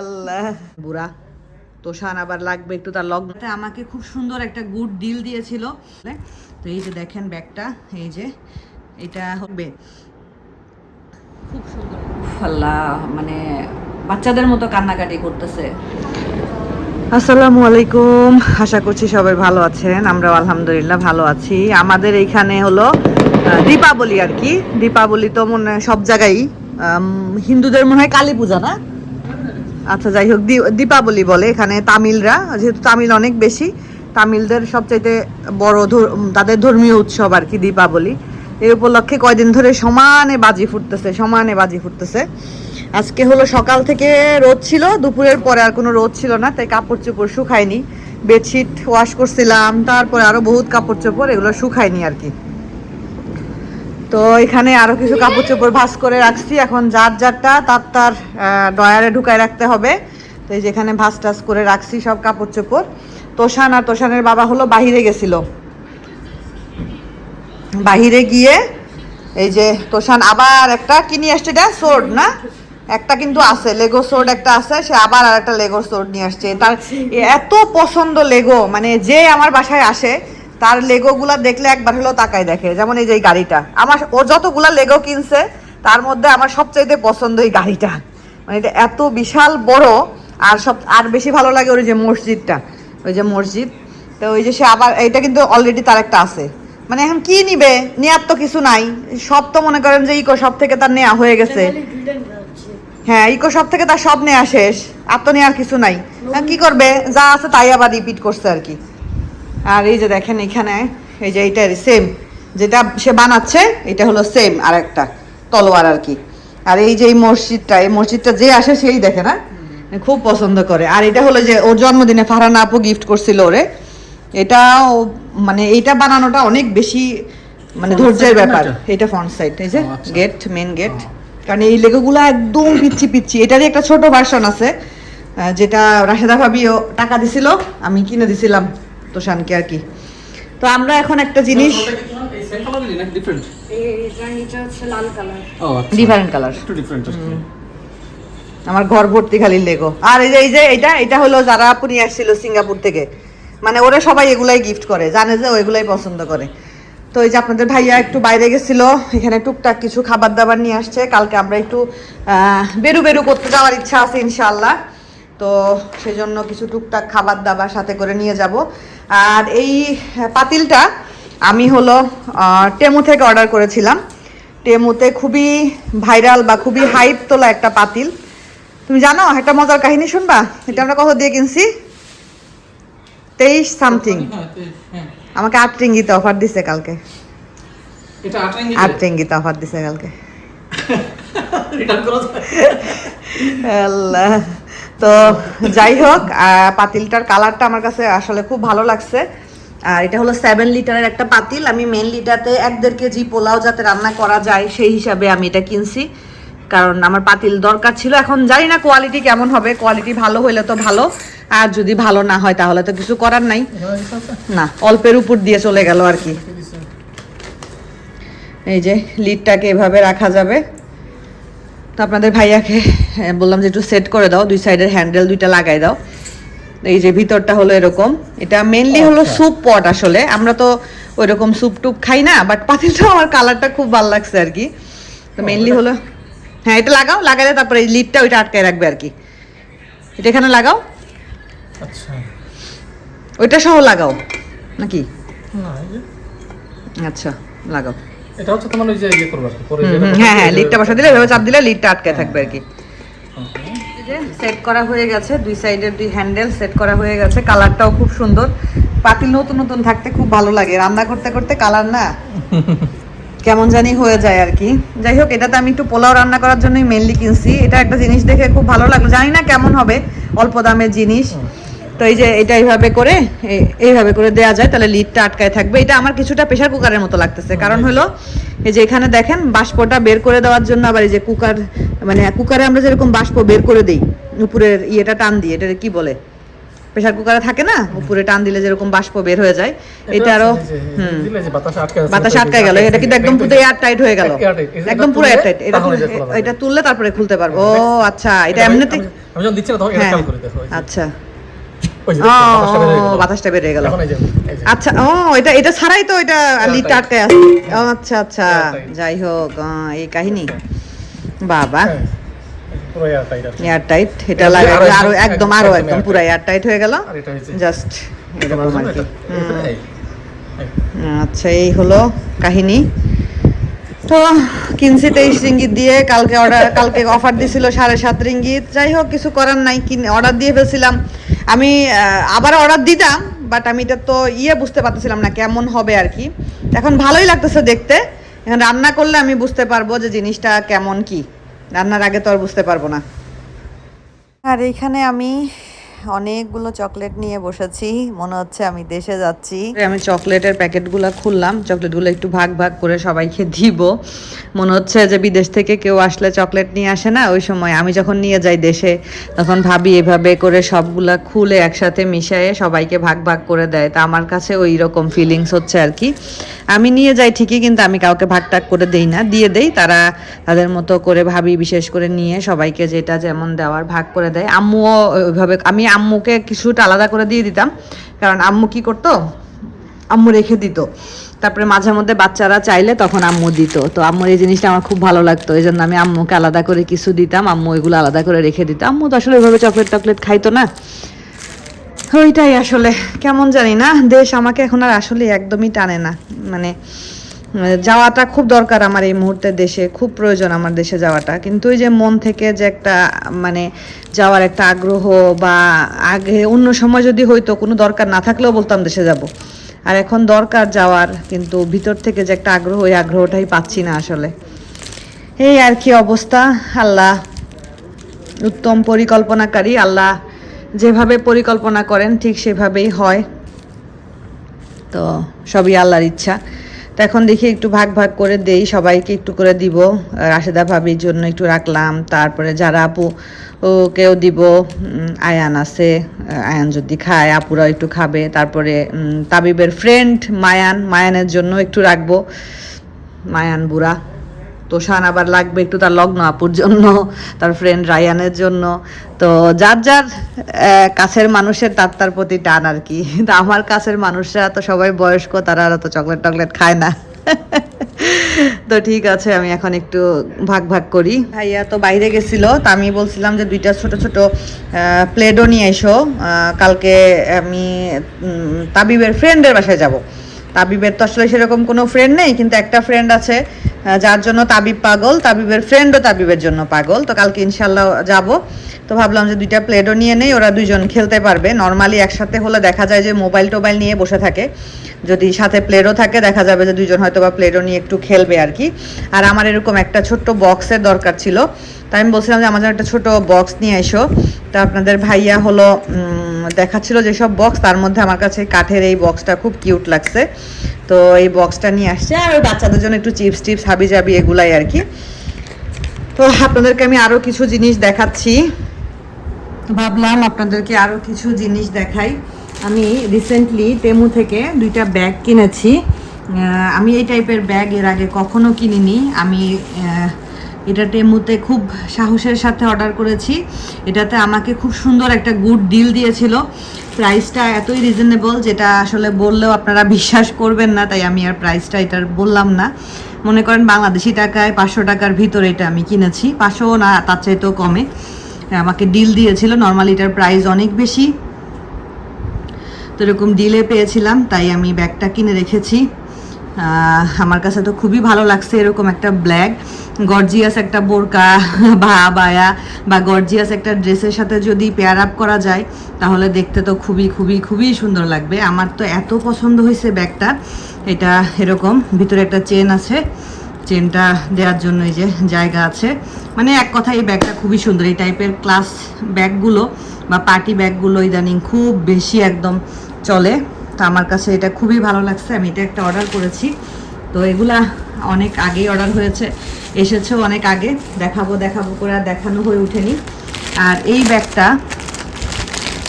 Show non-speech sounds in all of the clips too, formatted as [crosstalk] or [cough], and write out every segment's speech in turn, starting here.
আল্লাহ। বুড়া তোষান আবার লাগবে একটু তার আমাকে খুব সুন্দর একটা গুড ডিল দিয়েছিল। তো এই যে দেখেন ব্যাগটা এই যে এটা হবে। খুব সুন্দর। আল্লাহ মানে বাচ্চাদের মতো কান্নাকাটি করতেছে। আসসালামু আলাইকুম। আশা করছি সবাই ভালো আছেন। আমরাও আলহামদুলিল্লাহ ভালো আছি। আমাদের এইখানে হলো দীপাবলি আর কি। দীপাবলি তো মনে হয় সব জায়গায় হিন্দুদের মনে হয় কালী পূজা, না? আচ্ছা যাই হোক দীপাবলি বলে এখানে তামিলরা, যেহেতু তামিল অনেক বেশি, তামিলদের সবচাইতে বড় তাদের ধর্মীয় উৎসব আর কি দীপাবলি। এই উপলক্ষে কয়দিন ধরে সমানে বাজি ফুটতেছে, সমানে বাজি ফুটতেছে। আজকে হলো সকাল থেকে রোদ ছিল, দুপুরের পরে আর কোনো রোদ ছিল না, তাই কাপড় চোপড় শুকায়নি। বেডশিট ওয়াশ করছিলাম, তারপরে আরও বহুত কাপড় চোপড় এগুলো শুকায়নি আর কি। তো এখানে আরও কিছু কাপড় চোপড় ভাঁজ করে রাখছি। এখন যার যারটা, তার তার ডয়ারে ঢুকায় রাখতে হবে। তো এই যেখানে ভাঁজ টাজ করে রাখছি সব কাপড় চোপড় তোষান আর তোষানের বাবা হলো বাহিরে গেছিল। বাহিরে গিয়ে এই যে তোষান আবার একটা কি নিয়ে আসছে এটা? সোর্ড না? একটা কিন্তু আছে লেগো সোর্ড একটা আছে, সে আবার আর একটা লেগো সোর্ড নিয়ে আসছে। তার এত পছন্দ লেগো মানে যে আমার বাসায় আসে তার লেগো গুলা দেখলে একবার হলো তাকায় দেখে যেমন এই যে গাড়িটা। আমার ও যতগুলা লেগো কিনছে তার মধ্যে আমার সবচাইতে পছন্দ এই গাড়িটা। মানে এটা এত বিশাল বড় আর সব আর বেশি ভালো লাগে ওই যে মসজিদটা ওই যে মসজিদ। তো ওই যে সে আবার এটা কিন্তু অলরেডি তার একটা আছে। মানে এখন কি নিবে? নেয়ার তো কিছু নাই। সব তো মনে করেন যে ইকো সব থেকে তার নেওয়া হয়ে গেছে। হ্যাঁ ইকো সব থেকে তার সব নেওয়া শেষ আর তো নেওয়ার কিছু নাই। কি করবে? যা আছে তাই আবার রিপিট করছে আর কি। আর এই যে দেখেন এখানে এই যে এইটা সেম যেটা সে বানাচ্ছে এটা হলো সেম আর একটা তলোয়ার আর কি। আর এই যে এই মসজিদটা এই মসজিদটা যে আসে সেই দেখে না? খুব পছন্দ করে। আর এটা হলো যে ওর জন্মদিনে ফারহানা আপু গিফট করছিল ওরে। এটা মানে এইটা বানানোটা অনেক বেশি মানে ধৈর্যের ব্যাপার। এটা? ফ্রন্ট সাইড এই যে। গেট মেন গেট কারণ এই লেগোগুলো একদম পিচ্ছি পিচ্ছি এটারই একটা ছোট ভার্সন আছে যেটা রাশেদা ভাবিও টাকা দিছিল আমি কিনে দিছিলাম। তোষানকে আর কি। তো আমরা এখন একটা জিনিস ডিফারেন্ট আচ্ছা। কালার আমার ঘর ভর্তি খালি লেগো আর এই যে এই যে এটা এটা হলো যারা আপু নিয়ে আসছিল সিঙ্গাপুর থেকে। মানে ওরা সবাই এগুলাই গিফট করে জানে যে ও এগুলাই পছন্দ করে। তো এই যে আপনাদের ভাইয়া একটু বাইরে গেছিল এখানে টুকটাক কিছু খাবার দাবার নিয়ে আসছে। কালকে আমরা একটু আহ, বেরু বেরু করতে যাওয়ার ইচ্ছা আছে ইনশাল্লাহ তো সেই জন্য কিছু টুকটাক খাবার দাবার সাথে করে নিয়ে যাব। আর এই পাতিলটা আমি হলো টেমু থেকে অর্ডার করেছিলাম। টেমুতে খুবই ভাইরাল বা খুবই হাইপ তোলা একটা পাতিল। তুমি জানো একটা মজার কাহিনী শুনবা? এটা আমরা কত দিয়ে কিনছি? তেইশ সামথিং হ্যাঁ আমাকে আট রিঙ্গিতে অফার দিছে কালকে। আট রিঙ্গিতে? অফার দিছে কালকে। [laughs] আল্লাহ। তো যাই হোক পাতিলটার কালারটা আমার কাছে আসলে খুব ভালো লাগছে। আর এটা হলো সেভেন লিটারের একটা পাতিল। আমি মেন লিটারতে এক দেড় কেজি পোলাও যাতে রান্না করা যায়, সেই হিসাবে আমি এটা কিনছি। কারণ আমার পাতিল দরকার ছিল। এখন জানি না কোয়ালিটি কেমন হবে। কোয়ালিটি ভালো হইলে তো ভালো। আর যদি ভালো না হয়, তাহলে তো কিছু করার নাই। না, অল্পের উপর দিয়ে চলে গেল আর কি। এই যে লিডটাকে এভাবে রাখা যাবে। তো আপনাদের ভাইয়াকে হ্যাঁ, বললাম যে একটু সেট করে দাও দুই সাইডের হ্যান্ডেল দুইটা লাগাই দাও। এই যে ভিতরটা হলো এরকম। এটা মেনলি হলো আচ্ছা। স্যুপ পট আসলে। আমরা তো ওইরকম স্যুপ টুপ খাই না বাট পাতিলটা আমার কালারটা খুব ভালো লাগছে আর কি। তো মেনলি হলো হ্যাঁ এটা লাগাও লাগালে তারপরে এই লিডটা ওইটা আটকায় রাখবে আর কি। এটা এখানে লাগাও। আচ্ছা। ওইটা সহ লাগাও নাকি? না এই যে। আচ্ছা লাগাও। এটা হচ্ছে তোমার ওই যে ইয়ে করবে আর কি, পরে হ্যাঁ হ্যাঁ লিডটা বসা দিলে এভাবে চাপ দিলে লিডটা আটকে থাকবে আর কি। সেট করা হয়ে গেছে দুই সাইডের দুই হ্যান্ডেল সেট করা হয়ে গেছে কালারটাও খুব সুন্দর। পাতিল নতুন নতুন থাকতে খুব ভালো লাগে রান্না করতে করতে কালার না [laughs] কেমন জানি হয়ে যায় আর কি। যাই হোক এটাতে আমি একটু পোলাও রান্না করার জন্যই মেনলি কিনছি। এটা একটা জিনিস দেখে খুব ভালো লাগল। জানি না কেমন হবে অল্প দামের জিনিস। তো এই যে এটা এইভাবে করে এইভাবে করে দেয়া যায় তাহলে লিডটা আটকায় থাকবে। এটা আমার কিছুটা প্রেশার কুকারের মতো লাগতেছে। কারণ হলো এই যে এখানে দেখেন বাষ্পটা বের করে দেওয়ার জন্য আবার এই যে কুকার মানে কুকারে আমরা যেরকম বাষ্প বের করে দিই উপরের ইয়েটা টান দিয়ে এটা কি বলে? প্রেসার কুকারে থাকে না? উপরে টান দিলে যেরকম বাষ্প বের হয়ে যায় এটা আরও বাতাসে আটকে গেল এটা কিন্তু একদম পুরো এয়ার টাইট হয়ে গেল। একদম পুরো এয়ার টাইট এটা। এটা তুললে তারপরে খুলতে পারব। ও আচ্ছা এটা এমনিতে আমি- যখন দিচ্ছি না তখন এটা হ্যাঁ। করে দেখো আচ্ছা। বাতাসটা বের হয়ে গেল। আচ্ছা ও এটা এটা ছাড়াই তো এটা লিডটা আটকে আছে। আচ্ছা আচ্ছা যাই হোক এই কাহিনী। বাবা। হ্যাঁ, আছে। এয়ার টাইট এটা লাগে আরও একদম- আরও একদম পুরো এয়ার টাইট হয়ে গেল। জাস্ট এরকম আর কি। আচ্ছা এই হলো কাহিনী। তো কিনছি তেইশ রিঙ্গিত দিয়ে, কালকে অর্ডার কালকে অফার দিছিল সাড়ে সাত রিঙ্গিত। যাই হোক, কিছু করার নাই অর্ডার দিয়ে ফেলছিলাম। আমি আবার অর্ডার দিতাম বাট আমি এটা তো ইয়ে বুঝতে পারতেছিলাম না, কেমন হবে আর কি। এখন ভালোই লাগতেছে দেখতে। এখন রান্না করলে আমি বুঝতে পারব যে জিনিসটা কেমন কি। রান্নার আগে তো আর বুঝতে পারব না। আর এখানে আমি অনেকগুলো চকলেট নিয়ে বসেছি। মনে হচ্ছে আমি দেশে যাচ্ছি। আমি চকলেটের প্যাকেটগুলো খুললাম। চকলেটগুলো একটু ভাগ ভাগ করে সবাইকে দিব। মনে হচ্ছে যে বিদেশ থেকে কেউ আসলে চকলেট নিয়ে আসে না? ওই সময় আমি যখন নিয়ে যাই দেশে, তখন ভাবি এভাবে করে সবগুলা খুলে একসাথে মিশিয়ে সবাইকে ভাগ ভাগ করে দেয়। তা আমার কাছে ওই রকম ফিলিংস হচ্ছে আর কি। আমি নিয়ে যাই ঠিকই, কিন্তু আমি কাউকে ভাগ টাগ করে দেই না। দিয়ে দেই, তারা তাদের মতো করে ভাবি বিশেষ করে নিয়ে সবাইকে যেটা যেমন দেওয়ার ভাগ করে দেয়। আম্মুও ওইভাবে আমি আম্মুকে কিছুটা আলাদা করে দিয়ে দিতাম। কারণ আম্মু কি করতো? আম্মু রেখে দিত। তারপরে মাঝে মধ্যে বাচ্চারা চাইলে তখন আম্মু দিত। তো আম্মুর এই জিনিসটা আমার খুব ভালো লাগতো। এই জন্য আমি আম্মুকে আলাদা করে কিছু দিতাম, আম্মু এগুলো আলাদা করে রেখে দিত। আম্মু তো আসলে ওইভাবে চকলেট টকলেট খাইতো না। ওইটাই আসলে। কেমন জানি না, দেশ আমাকে এখন আর আসলে একদমই টানে না। মানে যাওয়াটা খুব দরকার আমার এই মুহূর্তে দেশে, খুব প্রয়োজন আমার দেশে যাওয়াটা। কিন্তু ওই যে মন থেকে যে একটা মানে যাওয়ার একটা আগ্রহ বা আগে অন্য সময় যদি হয়তো কোনো দরকার না থাকলেও বলতাম দেশে যাব। আর এখন দরকার যাওয়ার, কিন্তু ভিতর থেকে যে একটা আগ্রহ, ওই আগ্রহটাই পাচ্ছি না আসলে। এই আর কি অবস্থা, আল্লাহ উত্তম পরিকল্পনাকারী, আল্লাহ যেভাবে পরিকল্পনা করেন, ঠিক সেভাবেই হয়। তো সবই আল্লাহর ইচ্ছা। তো এখন দেখি একটু ভাগ ভাগ করে দেই, সবাইকে একটু করে দিব। রাশেদা ভাবির জন্য একটু রাখলাম, তারপরে যারা আপু, ওকেও দিব। আয়ান আছে, আয়ান যদি খায় আপুরা একটু খাবে। তারপরে তাবিবের ফ্রেন্ড মায়ান, মায়ানের জন্য একটু রাখব। মায়ান বুড়া। তোষান আবার লাগবে একটু তার লগ্ন আপুর জন্য, তার ফ্রেন্ড রায়ানের জন্য। তো যার যার কাছের মানুষের তার তার প্রতি টান আর কি। কিন্তু আমার কাছের মানুষরা তো সবাই বয়স্ক, তারা আর তো চকলেট টকলেট খায় না। তো ঠিক আছে, আমি এখন একটু ভাগ ভাগ করি। ভাইয়া তো বাইরে গেছিল, তা আমি বলছিলাম যে দুইটা ছোট ছোট প্লেটও নিয়ে এসো। কালকে আমি তাবিবের ফ্রেন্ডের বাসায় যাব। তাবিবের তো আসলে সেরকম কোনো ফ্রেন্ড নেই, কিন্তু একটা ফ্রেন্ড আছে যার জন্য তাবিব পাগল, তাবিবের ফ্রেন্ডও তাবিবের জন্য পাগল। তো কালকে ইনশাল্লাহ যাব। তো ভাবলাম যে দুইটা প্লেটও নিয়ে নেই, ওরা দুইজন খেলতে পারবে। নর্মালি একসাথে হলে দেখা যায় যে মোবাইল টোবাইল নিয়ে বসে থাকে। যদি সাথে প্লেটও থাকে, দেখা যাবে যে দুইজন হয়তো বা প্লেটও নিয়ে একটু খেলবে আর কি। আর আমার এরকম একটা ছোট্ট বক্সের দরকার ছিল। তাই আমি বলছিলাম যে, আমার জন্য একটা ছোট বক্স নিয়ে এসো। তা আপনাদের ভাইয়া হলো দেখাচ্ছিল যেসব বক্স তার মধ্যে আমার কাছে কাঠের এই বক্সটা খুব কিউট লাগছে। তো এই বক্সটা নিয়ে আসছে, আর ওই বাচ্চাদের জন্য একটু চিপস টিপস হাবি জাবি এগুলাই আর কি। তো আপনাদেরকে আমি আরও কিছু জিনিস দেখাচ্ছি। ভাবলাম আপনাদেরকে আরও কিছু জিনিস দেখাই। আমি রিসেন্টলি তেমু থেকে দুইটা ব্যাগ কিনেছি। আমি এই টাইপের ব্যাগ এর আগে কখনো কিনিনি। আমি এটা টেমুতে খুব সাহসের সাথে অর্ডার করেছি। এটাতে আমাকে খুব সুন্দর একটা গুড ডিল দিয়েছিল। প্রাইসটা এতই রিজনেবল যেটা আসলে বললেও আপনারা বিশ্বাস করবেন না, তাই আমি আর প্রাইসটা এটার বললাম না। মনে করেন বাংলাদেশি টাকায় পাঁচশো টাকার ভিতরে এটা আমি কিনেছি। পাঁচশো না, তার চাইতেও কমে। আমাকে ডিল দিয়েছিল। নর্মালি এটার প্রাইস অনেক বেশি। তো এরকম ডিলে পেয়েছিলাম, তাই আমি ব্যাগটা কিনে রেখেছি। আমার কাছে তো খুবই ভালো লাগছে এরকম একটা ব্ল্যাক গর্জিয়াস একটা বোরকা [laughs] বা বায়া বা গর্জিয়াস একটা ড্রেসের সাথে যদি পেয়ার আপ করা যায়, তাহলে দেখতে তো খুবই খুবই খুবই সুন্দর লাগবে। আমার তো এত পছন্দ হয়েছে ব্যাগটা, এটা এরকম, ভিতরে একটা চেন আছে চেনটা দেওয়ার জন্য এই যে জায়গা আছে। মানে এক কথা এই ব্যাগটা খুবই সুন্দর, এই টাইপের ক্লাস ব্যাগগুলো বা পার্টি ব্যাগগুলো ইদানিং খুব বেশি একদম চলে। তো আমার কাছে এটা খুবই ভালো লাগছে। আমি এটা একটা অর্ডার করেছি। তো এগুলা অনেক আগেই অর্ডার হয়েছে। এসেছেও অনেক আগে। দেখাবো দেখাবো করে আর দেখানো হয়ে ওঠেনি। আর এই ব্যাগটা,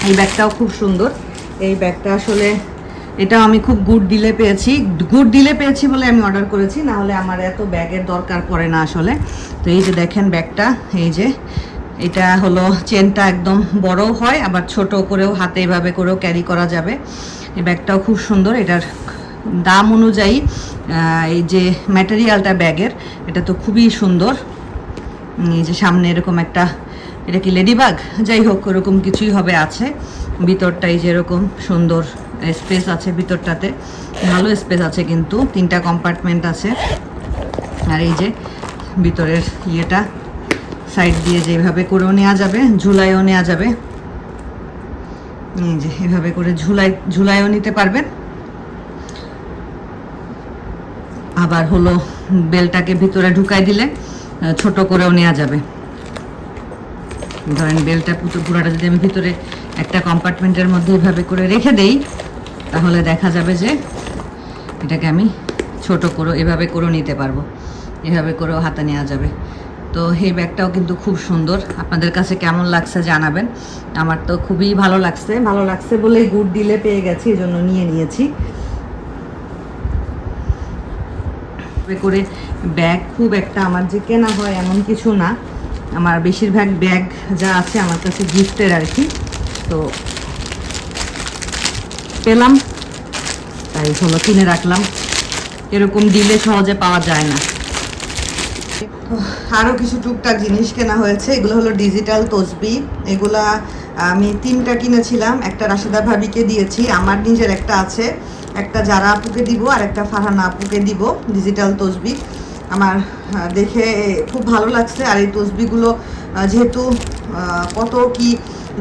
এই ব্যাগটাও খুব সুন্দর। এই ব্যাগটা আসলে এটাও আমি খুব গুড ডিলে পেয়েছি। গুড ডিলে পেয়েছি বলে আমি অর্ডার করেছি। না হলে আমার এত ব্যাগের দরকার পড়ে না আসলে। তো এই যে দেখেন ব্যাগটা, এই যে এটা হলো চেনটা একদম বড় হয়, আবার ছোট করেও হাতে এভাবে করেও ক্যারি করা যাবে। এই ব্যাগটাও খুব সুন্দর। এটার দাম অনুযায়ী এই যে ম্যাটেরিয়ালটা ব্যাগের, এটা তো খুবই সুন্দর। এই যে সামনে এরকম একটা, এটা কি লেডিবাগ যাই হোক, ওরকম কিছুই হবে, আছে। ভিতরটাই যেরকম সুন্দর স্পেস আছে ভিতরটাতে। ভালো স্পেস আছে কিন্তু, তিনটা কম্পার্টমেন্ট আছে। আর এই যে ভিতরের ইয়েটা সাইড দিয়ে যেভাবে করেও নেওয়া যাবে, ঝুলাইও নেওয়া যাবে। যে, এভাবে করে ঝুলাই, ঝুলাইও নিতে পারবেন। আবার হলো বেলটাকে ভিতরে ঢুকাই দিলে ছোট করেও নেওয়া যাবে। ধরেন বেলটা পুরো পুরাটা যদি আমি ভিতরে একটা কম্পার্টমেন্টের মধ্যে এভাবে করে রেখে দেই, তাহলে দেখা যাবে যে এটাকে আমি ছোট করে এভাবে করেও নিতে পারব। এভাবে করেও হাতে নেওয়া যাবে। তো এই ব্যাগটাও কিন্তু খুব সুন্দর। আপনাদের কাছে কেমন লাগছে জানাবেন। আমার তো খুবই ভালো লাগছে। ভালো লাগছে বলেই গুড দিলে পেয়ে গেছি এই জন্য নিয়ে নিয়েছি। করে ব্যাগ খুব একটা আমার যে কেনা হয় এমন কিছু না। আমার বেশিরভাগ ব্যাগ যা আছে আমার কাছে গিফটের আর কি। তো পেলাম, তাই হলো কিনে রাখলাম। এরকম দিলে সহজে পাওয়া যায় না। আরও কিছু টুকটাক জিনিস কেনা হয়েছে। এগুলো হলো ডিজিটাল তসবি। এগুলা, আমি তিনটা কিনেছিলাম। একটা রাশেদা ভাবিকে দিয়েছি। আমার নিজের একটা আছে। একটা যারা আপুকে দিব আর একটা ফারহানা আপুকে দিব ডিজিটাল তসবি। আমার দেখে খুব ভালো লাগছে। আর এই তসবিগুলো যেহেতু কত কি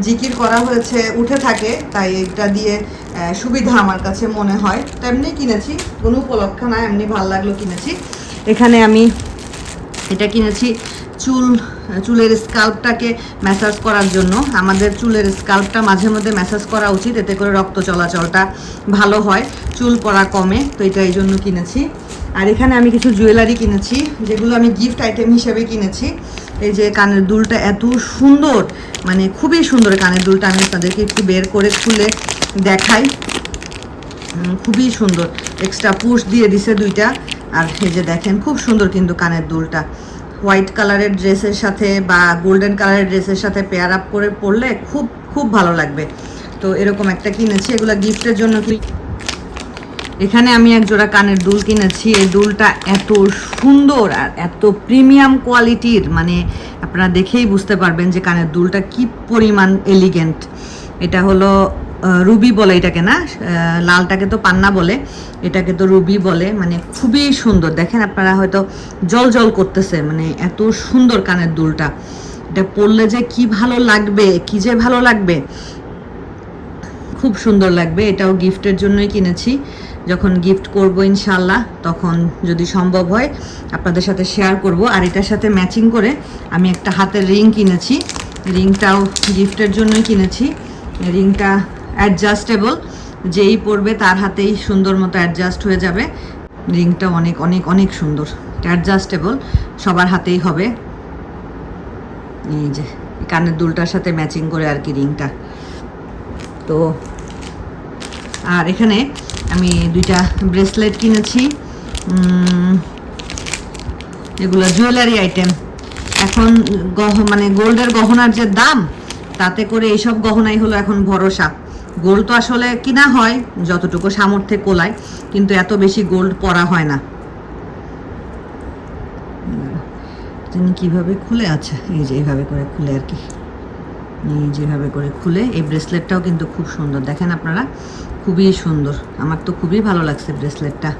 জিকির করা হয়েছে, উঠে থাকে, তাই এটা দিয়ে সুবিধা আমার কাছে মনে হয়। তেমনি কিনেছি, কোনো উপলক্ষ না এমনি ভালো লাগল কিনেছি। এখানে আমি এটা কিনেছি চুল, চুলের স্কাল্পটাকে ম্যাসাজ করার জন্য। আমাদের চুলের স্কাল্পটা মাঝে মধ্যে ম্যাসাজ করা উচিত, এতে করে রক্ত চলাচলটা ভালো হয়, চুল পড়া কমে, তো এটা এই জন্য কিনেছি। আর এখানে আমি কিছু জুয়েলারি কিনেছি, যেগুলো আমি গিফট আইটেম হিসেবে কিনেছি। এই যে কানের দুলটা এত সুন্দর মানে খুবই সুন্দর কানের দুলটা, আমি তাদেরকে একটু বের করে খুলে দেখাই। খুবই সুন্দর। এক্সট্রা পুশ দিয়ে দিছে দুইটা। আর এই যে দেখেন, খুব সুন্দর কিন্তু কানের দুলটা। হোয়াইট কালারের ড্রেসের সাথে বা গোল্ডেন কালারের ড্রেসের সাথে পেয়ার আপ করে পরলে খুব খুব ভালো লাগবে। তো এরকম একটা কিনেছি, এগুলো গিফটের জন্য কি এখানে আমি এক জোড়া কানের দুল কিনেছি। এই দুলটা এত সুন্দর আর এত প্রিমিয়াম কোয়ালিটির মানে আপনারা দেখেই বুঝতে পারবেন যে কানের দুলটা কি পরিমাণ এলিগেন্ট এটা হলো রুবি বলে এটাকে না? লালটাকে তো পান্না বলে। এটাকে তো রুবি বলে। মানে খুবই সুন্দর। দেখেন আপনারা হয়তো জল জল করতেছে মানে এত সুন্দর কানের দুলটা। এটা পরলে যে কি ভালো লাগবে, কি যে ভালো লাগবে। খুব সুন্দর লাগবে। এটাও গিফটের জন্যই কিনেছি। যখন গিফট করব ইনশাল্লাহ তখন যদি সম্ভব হয়, আপনাদের সাথে শেয়ার করব। আর এটার সাথে ম্যাচিং করে আমি একটা হাতের রিং কিনেছি। রিংটাও গিফটের জন্যই কিনেছি। রিংটা অ্যাডজাস্টেবল যেই পরবে তার হাতেই সুন্দর মতো অ্যাডজাস্ট হয়ে যাবে। রিংটা অনেক অনেক অনেক সুন্দর। অ্যাডজাস্টেবল সবার হাতেই হবে। এই যে কানের দুলটার সাথে ম্যাচিং করে আর কি রিংটা। তো, আর এখানে আমি দুইটা ব্রেসলেট কিনেছি। এগুলো জুয়েলারি আইটেম এখন গহ মানে গোল্ডের গহনার যে দাম, তাতে করে এইসব গহনাই হলো এখন ভরসা। গোল্ড তো আসলে কিনা হয়, যতটুকু সামর্থ্যে কোলায়, কিন্তু এত বেশি গোল্ড পরা হয় না। তিনি কীভাবে খুলে? আছে এই যে এইভাবে করে খুলে আর কি। এই যেভাবে করে খুলে, এই ব্রেসলেটটাও কিন্তু খুব সুন্দর। দেখেন আপনারা, খুবই সুন্দর। আমার তো খুবই ভালো লাগছে ব্রেসলেটটা।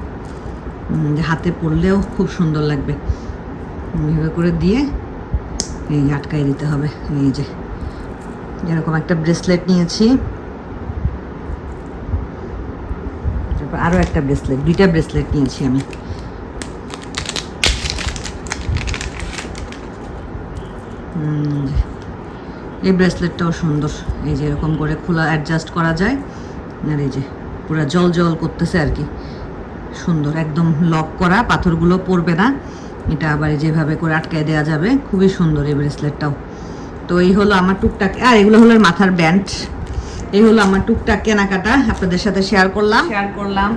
হাতে পরলেও খুব সুন্দর লাগবে। এইভাবে করে দিয়ে এই আটকাই দিতে হবে। এই যে, এরকম একটা ব্রেসলেট নিয়েছি। তারপর আরও একটা ব্রেসলেট দুইটা ব্রেসলেট নিয়েছি আমি। এই ব্রেসলেটটাও সুন্দর। এই যে এরকম করে খোলা অ্যাডজাস্ট করা যায়, আর এই যে পুরো জল জল করতেছে আর কি। সুন্দর, একদম লক করা, পাথরগুলো পড়বে না। এটা আবার যেভাবে করে আটকায় দেওয়া যাবে, খুবই সুন্দর এই ব্রেসলেটটাও তো এই হলো আমার টুকটাক আর এগুলো হলো মাথার ব্যান্ড এই হলো আমার টুকটাক কেনাকাটা, আপনাদের সাথে শেয়ার করলাম। শেয়ার করলাম।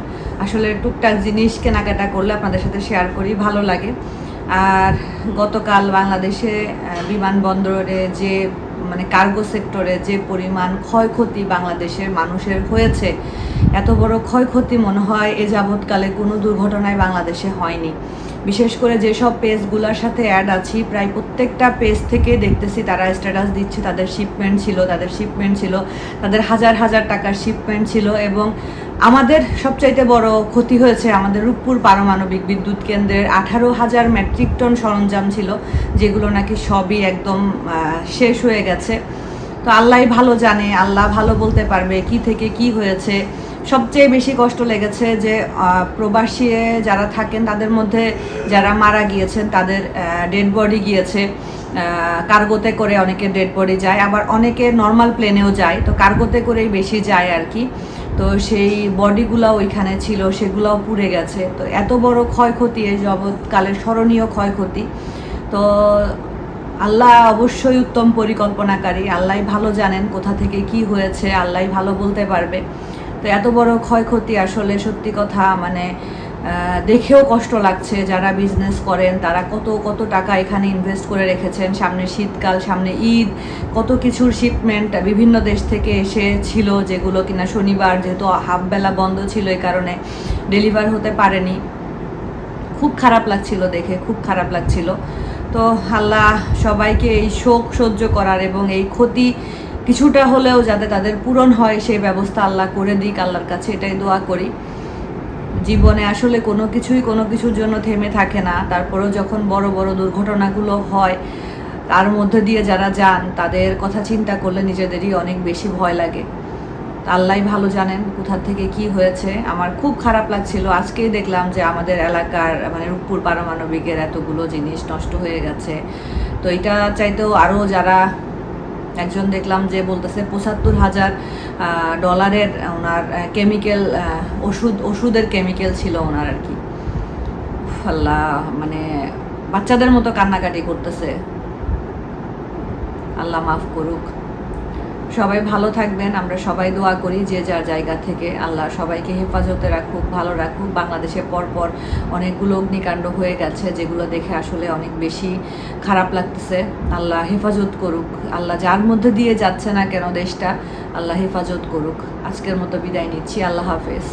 আসলে টুকটাক জিনিস কেনাকাটা করলে আপনাদের সাথে শেয়ার করি, ভালো লাগে। আর গতকাল বাংলাদেশে বিমানবন্দরে যে মানে কার্গো সেক্টরে যে পরিমাণ ক্ষয়ক্ষতি বাংলাদেশের মানুষের হয়েছে, এত বড় ক্ষয়ক্ষতি মনে হয় এ যাবৎকালে কোনো দুর্ঘটনায় বাংলাদেশে হয়নি। বিশেষ করে যেসব পেজগুলোর সাথে অ্যাড আছি, প্রায় প্রত্যেকটা পেজ থেকে দেখতেছি তারা স্ট্যাটাস দিচ্ছে, তাদের শিপমেন্ট ছিল, তাদের শিপমেন্ট ছিল, তাদের হাজার হাজার টাকার শিপমেন্ট ছিল এবং আমাদের সবচাইতে বড় ক্ষতি হয়েছে আমাদের রূপপুর পারমাণবিক বিদ্যুৎ কেন্দ্রের আঠারো হাজার মেট্রিক টন সরঞ্জাম ছিল, যেগুলো নাকি সবই একদম শেষ হয়ে গেছে। তো আল্লাহ ভালো জানে, আল্লাহ ভালো বলতে পারবে, কি থেকে কি হয়েছে। সবচেয়ে বেশি কষ্ট লেগেছে যে প্রবাসী যারা থাকেন তাদের মধ্যে যারা মারা গিয়েছেন তাদের ডেড বডি গিয়েছে। কার্গোতে করে অনেকে ডেড বডি যায়, আবার অনেকে নর্মাল প্লেনেও যায়, তো কার্গোতে করেই বেশি যায় আর কি। তো সেই বডিগুলো ওইখানে ছিল, সেগুলোও পুড়ে গেছে। তো এত বড় ক্ষয়ক্ষতি, এই জগৎকালের স্মরণীয় ক্ষয়ক্ষতি। তো আল্লাহ অবশ্যই উত্তম পরিকল্পনাকারী, আল্লাহ ভালো জানেন কোথা থেকে কি হয়েছে, আল্লাহ ভালো বলতে পারবে। তো এত বড় ক্ষয়ক্ষতি আসলে সত্যি কথা মানে দেখেও কষ্ট লাগছে যারা বিজনেস করেন, তারা কত কত টাকা এখানে ইনভেস্ট করে রেখেছেন। সামনে শীতকাল, সামনে ঈদ, কত কিছুর শিপমেন্ট বিভিন্ন দেশ থেকে এসে ছিল যেগুলো কিনা শনিবার যেহেতু হাফ বেলা বন্ধ ছিল এই কারণে ডেলিভার হতে পারেনি। খুব খারাপ লাগছিল দেখে, খুব খারাপ লাগছিল। তো আল্লাহ সবাইকে এই শোক সহ্য করার এবং এই ক্ষতি কিছুটা হলেও যাতে তাদের পূরণ হয় সেই ব্যবস্থা আল্লাহ করে দিক, আল্লাহর কাছে এটাই দোয়া করি। জীবনে আসলে কোনো কিছুই কোনো কিছুর জন্য থেমে থাকে না। তারপরেও যখন বড় বড় দুর্ঘটনাগুলো হয়, তার মধ্যে দিয়ে যারা যান, তাদের কথা চিন্তা করলে নিজেদেরই অনেক বেশি ভয় লাগে। আল্লাহ ভালো জানেন কোথা থেকে কি হয়েছে। আমার খুব খারাপ লাগছিল। আজকেই দেখলাম যে আমাদের এলাকার মানে রূপপুর পারমাণবিকের এতগুলো জিনিস নষ্ট হয়ে গেছে। তো এটা চাইতেও আরও যারা একজন দেখলাম যে বলতেছে পঁচাত্তর হাজার ডলারের ওনার কেমিক্যাল ওষুধ, ওষুধের কেমিক্যাল ছিল ওনার আর কি। ফাল্লা মানে বাচ্চাদের মতো কান্নাকাটি করতেছে। আল্লাহ মাফ করুক। সবাই ভালো থাকবেন, আমরা সবাই দোয়া করি যে যার জায়গা থেকে আল্লাহ সবাইকে হেফাজতে রাখুক, ভালো রাখুক। বাংলাদেশে পরপর অনেকগুলো অগ্নিকাণ্ড হয়ে গেছে, যেগুলো দেখে আসলে অনেক বেশি খারাপ লাগতেছে। আল্লাহ হেফাজত করুক। আল্লাহ যার মধ্যে দিয়ে যাচ্ছে না কেন দেশটা, আল্লাহ হেফাজত করুক। আজকের মতো বিদায় নিচ্ছি। আল্লাহ হাফেজ।